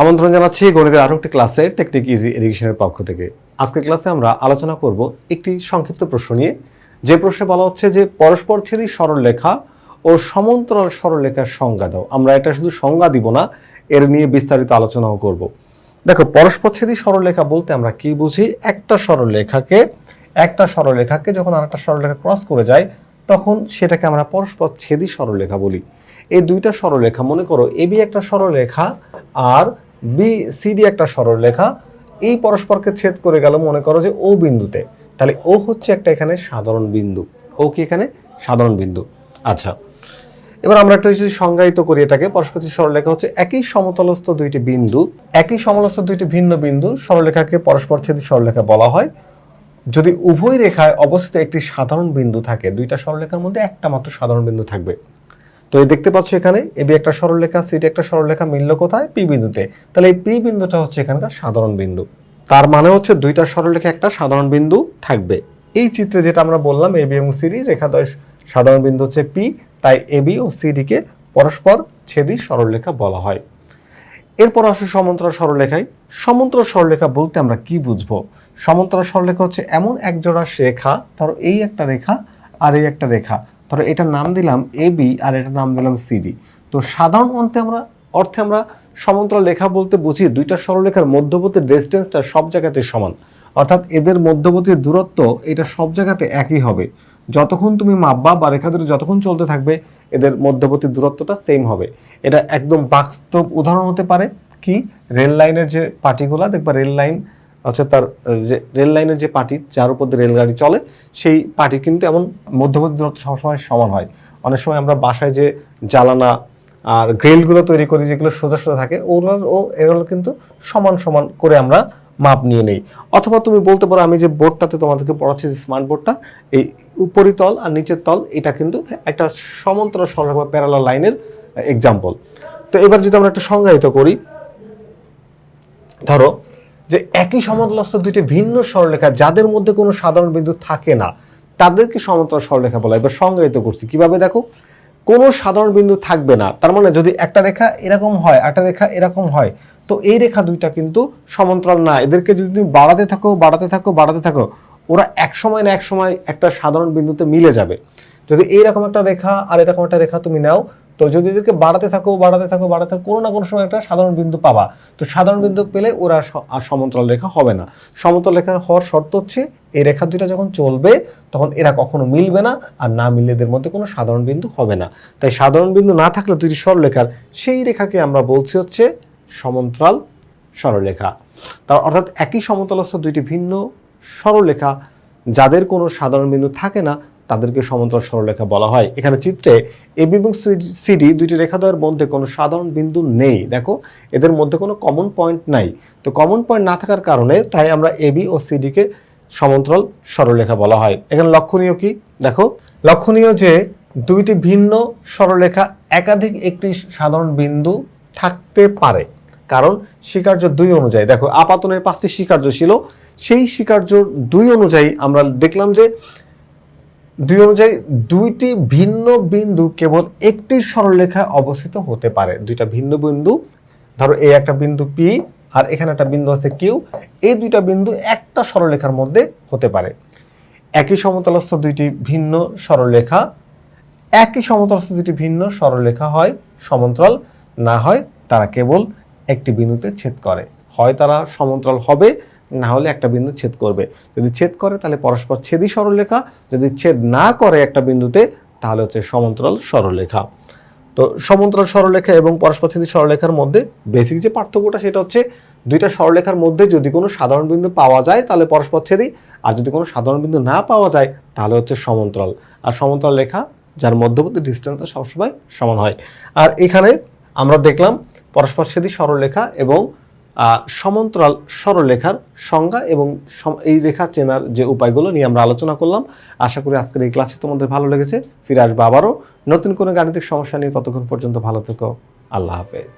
আমন্ত্রণ জানাচ্ছি গণিতের আরও একটি ক্লাসে টেকনিক ইজি এডুকেশনের পক্ষ থেকে। আজকের ক্লাসে আমরা আলোচনা করব একটি সংক্ষিপ্ত প্রশ্ন নিয়ে। যে প্রশ্নে বলা হচ্ছে যে, পরস্পর পরস্পরছেদী সরলরেখা ও সমান্তরাল সরলরেখার সংজ্ঞা দাও। আমরা এটা শুধু সংজ্ঞা দিব না, এর নিয়ে বিস্তারিত আলোচনাও করব। দেখো পরস্পরছেদী সরলরেখা বলতে আমরা কি বুঝি? একটা সরলরেখাকে একটা সরলরেখাকে যখন আরেকটা সরলরেখা ক্রস করে যায়, তখন সেটাকে আমরা পরস্পর পরস্পরছেদী সরলরেখা বলি। এই দুইটা সরলরেখা মনে করো এবি একটা সরলরেখা আর বি সিডি একটা সরলরেখা এই পরস্পরকে ছেদ করে গেল, মনে করো যে ও বিন্দুতে। তাহলে ও হচ্ছে একটা এখানে সাধারণ বিন্দু। ও কি এখানে? সাধারণ বিন্দু। আচ্ছা। এবার আমরা একটা যদি সংজ্ঞায়িত করি এটাকে, পরস্পর সরলরেখা হচ্ছে একই সমতলস্থ দুইটি বিন্দু, একই সমতলস্থ দুইটি ভিন্ন বিন্দু সরলরেখাকে পরস্পর ছেদী সরলরেখা বলা হয়। যদি উভয় রেখায় অবস্থিত একটি সাধারণ বিন্দু থাকে, দুইটা সরলরেখার মধ্যে একটা মাত্র সাধারণ বিন্দু থাকবে। তো এই দেখতে পাচ্ছ এখানে এবি একটা সরলরেখা সিটি একটা সরলরেখা মিলল কোথায়? পি বিন্দুতে। তাহলে এই পি বিন্দুটা হচ্ছে এখানকার সাধারণ বিন্দু। তার মানে হচ্ছে দুইটা সরলরেখা, একটা সাধারণ বিন্দু থাকবে। এই চিত্রে যেটা আমরা বললাম এবি এবং সিডি রেখাদ্বয় সাধারণ বিন্দু হচ্ছে পি, তাই এবি ও সিডিকে পরস্পর ছেদী সরলরেখা বলা হয়। এরপর আসে সমান্তরাল সরলরেখায়। সমান্তরাল সরলরেখা বলতে আমরা কি বুঝব? সমান্তরাল সরলরেখা হচ্ছে এমন এক জোড়া রেখা, ধরো এই একটা রেখা আর এই একটা রেখা। ধরো এটার নাম দিলাম এ বি আর এটার নাম দিলাম সিডি তো সাধারণ অন্তে আমরা, অর্থে আমরা সমান্তরাল রেখা বলতে বুঝি দুইটা সরলরেখার মধ্যবর্তী ডিস্টেন্সটা সব জায়গাতে সমান। অর্থাৎ এদের মধ্যবর্তী দূরত্ব এটা সব জায়গাতে একই হবে। যতক্ষণ তুমি মাপবা বা রেখা দুটো যতক্ষণ চলতে থাকবে, এদের মধ্যবর্তী দূরত্বটা সেম হবে। এটা একদম বাস্তব উদাহরণ হতে পারে কি? রেল লাইনের যে পার্টিগুলা দেখবা রেল লাইন হচ্ছে তার রেল লাইনের যে পার্টি যার উপর দিয়ে রেলগাড়ি চলে, সেই পার্টি কিন্তু এমন মধ্যবর্তী দূরত্ব সবসময় সমান হয়। অনেক সময় আমরা বাসায় যে জ্বালানা আর গ্রিলগুলো তৈরি করি, যেগুলো সোজা সোজা থাকে, ওগুলো, ও, এগুলো কিন্তু সমান সমান করে আমরা মাপ নিয়ে নেই। অথবা তুমি বলতে পারো, আমি যে বোর্ডটাতে তোমাদেরকে পড়াচ্ছি, যে স্মার্ট বোর্ডটা, এই উপরি তল আর নিচের তল, এটা কিন্তু একটা সমান্তরাল সরলরেখা বা প্যারালাল লাইনের এক্সাম্পল তো এবার যদি আমরা একটা সংজ্ঞায়িত করি, ধরো যে একই সমতলস্থ দুইটি ভিন্ন সরলরেখা যাদের মধ্যে কোনো সাধারণ বিন্দু থাকে না, তাদেরকে সমান্তরাল সরলরেখা বলা। এবার সংজ্ঞায়িত করছি। কীভাবে দেখো? কোনো সাধারণ বিন্দু থাকবে না। তার মানে যদি একটা রেখা এরকম হয়, একটা রেখা এরকম হয়, তো এই রেখা দুইটা কিন্তু সমান্তরাল না। এদেরকে যদি তুমি বাড়াতে থাকো বাড়াতে থাকো বাড়াতে থাকো, ওরা এক সময় না এক সময় একটা সাধারণ বিন্দুতে মিলে যাবে। যদি এইরকম একটা রেখা আর এরকম একটা রেখা তুমি নাও তো যদি এদেরকে বাড়াতে থাকো বাড়াতে থাকো বাড়াতে থাকো, কোনো না কোনো সময় একটা সাধারণ বিন্দু পাবা। তো সাধারণ বিন্দু পেলে ওরা আর সমান্তরাল রেখা হবে না। সমতল রেখা হওয়ার শর্ত হচ্ছে, এই রেখা দুইটা যখন চলবে, তখন এরা কখনো মিলবে না, আর না মিললে এদের মধ্যে কোনো সাধারণ বিন্দু হবে না। তাই সাধারণ বিন্দু না থাকলে দুইটি সরলরেখার সেই রেখাকে আমরা বলছি হচ্ছে সমান্তরাল সরলরেখা। তার অর্থাৎ একই সমতলস্থ দুইটি ভিন্ন সরলরেখা, যাদের কোনো সাধারণ বিন্দু থাকে না তাদেরকে সমান্তরাল সরলরেখা বলা হয়। এখানে চিত্রে এবি এবং সিডি দুইটি রেখা রেখাদ্বয়ের মধ্যে কোনো সাধারণ বিন্দু নেই। দেখো, এদের মধ্যে কোনো কমন পয়েন্ট নাই। তো কমন পয়েন্ট না থাকার কারণে তাই আমরা এবি ও সিডিকে সমান্তরাল সরলরেখা বলা হয়। এখানে লক্ষণীয় কি? দেখো, লক্ষণীয় যে দুইটি ভিন্ন সরলরেখা একাধিক একটি সাধারণ বিন্দু থাকতে পারে। কারণ স্বীকার্য দুই অনুযায়ী। দেখো, আপাতনের পাঁচটি স্বীকার্য ছিল। সেই স্বীকার্য দুই অনুযায়ী আমরা দেখলাম যে দুই অনুযায়ী দুইটি ভিন্ন বিন্দু কেবল একটি সরলরেখায় অবস্থিত হতে পারে। দুইটা ভিন্ন বিন্দু, ধরো এই একটা বিন্দু পি আর এখানে একটা বিন্দু আছে কিউ, এই দুইটা বিন্দু একটা সরলরেখার মধ্যে হতে পারে। একই সমতলস্থ দুইটি ভিন্ন সরলরেখা, একই সমতলস্থ দুটি ভিন্ন সরলরেখা হয় সমান্তরাল না হয় তারা কেবল একটি বিন্দুতে ছেদ করে। হয় তারা সমান্তরাল হবে না হলে একটা বিন্দু ছেদ করবে। যদি ছেদ করে, তাহলে পরস্পর ছেদী সরলরেখা। যদি ছেদ না করে একটা বিন্দুতে, তাহলে হচ্ছে সমান্তরাল সরলরেখা। তো সমান্তরাল সরলরেখা এবং পরস্পর ছেদী সরলরেখার মধ্যে বেসিক যে পার্থক্যটা, সেটা হচ্ছে দুইটা সরলরেখার মধ্যে যদি কোনো সাধারণ বিন্দু পাওয়া যায়, তাহলে পরস্পর ছেদী আর যদি কোনো সাধারণ বিন্দু না পাওয়া যায়, তাহলে হচ্ছে সমান্তরাল। আর সমান্তরাল রেখা, যার মধ্যবর্তী ডিস্টেন্সটা সবসময় সমান হয়। আর এখানে আমরা দেখলাম পরস্পর ছেদী সরলরেখা এবং সমান্তরাল সরলরেখার সংজ্ঞা এবং এই রেখা চেনার যে উপায়গুলো নিয়ে আমরা আলোচনা করলাম। আশা করি আজকের এই ক্লাসে তোমাদের ভালো লেগেছে। ফিরে আসব আবারও। নতুন কোনো গাণিতিক সমস্যা নিয়ে ততক্ষণ পর্যন্ত ভালো থেকো। আল্লাহ হাফেজ।